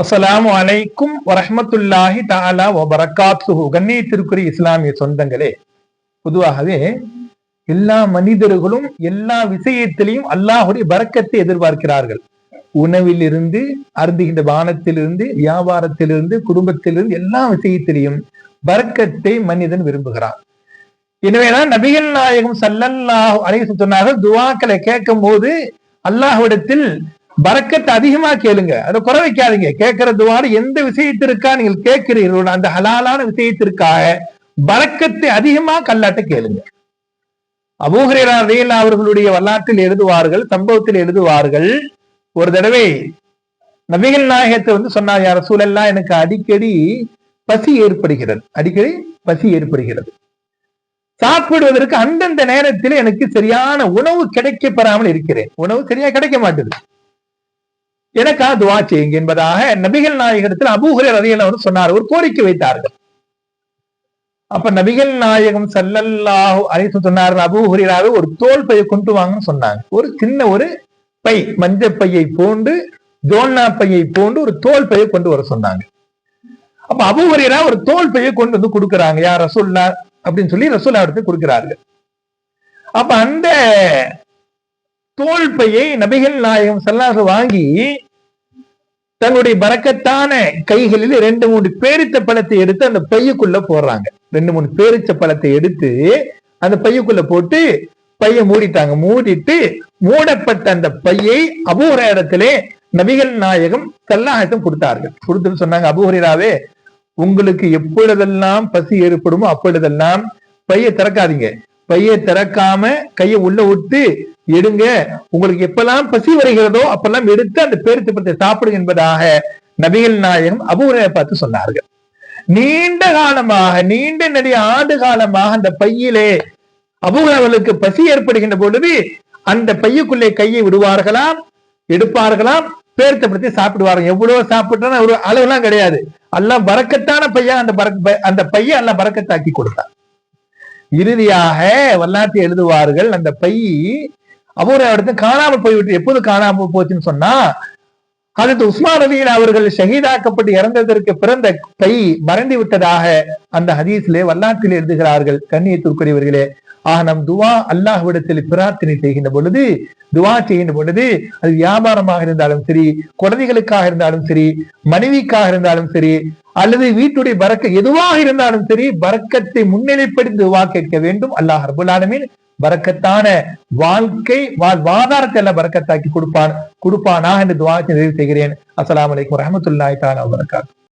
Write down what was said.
அஸ்லாம் அலைக்கும் வரஹ்மத்துல்லாஹி தாலா வ கண்ணியத்திற்குரிய இஸ்லாமிய சொந்தங்களே பொதுவாகவே எல்லா மனிதர்களும் எல்லா விஷயத்திலையும் அல்லாஹுடைய பறக்கத்தை எதிர்பார்க்கிறார்கள். உணவிலிருந்து அருந்துகின்ற பானத்திலிருந்து வியாபாரத்திலிருந்து குடும்பத்திலிருந்து எல்லா விஷயத்திலையும் பறக்கத்தை மனிதன் விரும்புகிறான். எனவேதான் நபிகள் நாயகம் சல்லல்லாஹு அலைஹி சொன்னார்கள் துவாக்களை கேட்கும் போது அல்லாஹ்விடத்தில் பறக்கத்தை அதிகமா கேளுங்க. அதை குறை வைக்காதீங்க. கேட்கறதுவாரு எந்த விஷயத்திற்கா நீங்கள் கேட்கிறீர்களோ அந்த ஹலாலான விஷயத்திற்காக பறக்கத்தை அதிகமா கல்லாட்ட கேளுங்க. அபூஹரேரா ரீல் அவர்களுடைய வரலாற்றில் எழுதுவார்கள் சம்பவத்தில் எழுதுவார்கள் ஒரு தடவை நபிகள் நாயகத்தை வந்து சொன்னார் யார் சூழல்லாம் எனக்கு அடிக்கடி பசி ஏற்படுகிறது. அடிக்கடி பசி ஏற்படுகிறது. சாப்பிடுவதற்கு அந்தந்த நேரத்தில் எனக்கு சரியான உணவு கிடைக்க பெறாமல் இருக்கிறேன். உணவு சரியா கிடைக்க மாட்டேது. எனக்காக துவா செய்யுங்க என்பதாக நபிகள் நாயகத்தில் அபூஹரர் அதையில் அவர் சொன்னார். ஒரு கோரிக்கை வைத்தார்கள். அப்ப நபிகள் நாயகம் சல்லல்லாஹு அழைத்து சொன்னார்கள் அபூஹுராவை ஒரு தோல் பையை கொண்டு வாங்கன்னு சொன்னாங்க. ஒரு சின்ன ஒரு பை மஞ்ச பையை போண்டு ஜோல்னா பையை போண்டு ஒரு தோல் பையை கொண்டு வர சொன்னாங்க. அப்ப அபூஹுரா ஒரு தோல் பையை கொண்டு வந்து கொடுக்குறாங்க. யார் ரசூல்லா அப்படின்னு சொல்லி ரசூல்லா எடுத்து கொடுக்கிறார்கள். அப்ப அந்த தோல் பையை நபிகள் நாயகம் செல்லாக வாங்கி தங்களுடைய பறக்கத்தான கைகளில் ரெண்டு மூணு பேரித்த பழத்தை எடுத்து அந்த பையுக்குள்ள போடுறாங்க. ரெண்டு மூணு பேரிச்ச பழத்தை எடுத்து அந்த பையுக்குள்ள போட்டு பைய மூடிட்டாங்க. மூடிட்டு மூடப்பட்ட அந்த பையை அபூர இடத்திலே நபிகள் நாயகம் செல்லாகட்டும் கொடுத்தார்கள். கொடுத்துன்னு சொன்னாங்க அபூஹரிராவே உங்களுக்கு எப்பொழுதெல்லாம் பசி ஏற்படுமோ அப்பொழுதெல்லாம் பைய திறக்காதீங்க. பைய திறக்காம கையை உள்ள விட்டு எடுங்க. உங்களுக்கு எப்பெல்லாம் பசி வருகிறதோ அப்பெல்லாம் எடுத்து அந்த பேரித்தப்பத்தை சாப்பிடுங்க என்பதாக நபிகள் நாயகம் அபூரை பார்த்து சொன்னார்கள். நீண்ட காலமாக நீண்ட நெடிய ஆண்டு காலமாக அந்த பையிலே அபூரவர்களுக்கு பசி ஏற்படுகின்ற பொழுது அந்த பையுக்குள்ளே கையை விடுவார்களாம் எடுப்பார்களாம் பேர்த்தப்படுத்தி சாப்பிடுவார்கள். எவ்வளவு சாப்பிட்டா ஒரு அளவுலாம் கிடையாது. எல்லாம் பறக்கத்தான பையா அந்த பறக்க அந்த பைய எல்லாம் பறக்கத்தாக்கி கொடுத்தான். இறுதியாக வரலாற்று எழுதுவார்கள் அந்த பை அபூர இடத்து காணாமல் போய்விட்டு எப்போது காணாமல் போச்சுன்னு சொன்னா அதுக்கு உஸ்மான் ரவியில் அவர்கள் ஷஹீதாக்கப்பட்டு இறந்ததற்கு பிறந்த கை மறந்து விட்டதாக அந்த ஹதீஸிலே வரலாற்றில் எழுதுகிறார்கள். கண்ணியத்திற்குரியவர்களே ஆக நம் துவா அல்லாஹ்விடத்தில் பிரார்த்தனை செய்கின்ற பொழுது துவா செய்கின்ற பொழுது அது வியாபாரமாக இருந்தாலும் சரி குழந்தைகளுக்காக இருந்தாலும் சரி மனைவிக்காக இருந்தாலும் சரி அல்லது வீட்டுடைய பறக்க எதுவாக இருந்தாலும் சரி பறக்கத்தை முன்னிலைப்படுத்தி துவா கேட்க வேண்டும். அல்லாஹ் ரபுல்லாலுமின் வரக்கத்தான வாழ்க்கை வாழ்வாதாரத்தை எல்லாம் வரக்கத்தாக்கி கொடுப்பான் கொடுப்பானா என்று துவா நிறைவு செய்கிறேன். அஸ்லாம் வலைக்கம் வரமத்துல்லாய் தாலா வரகாத்து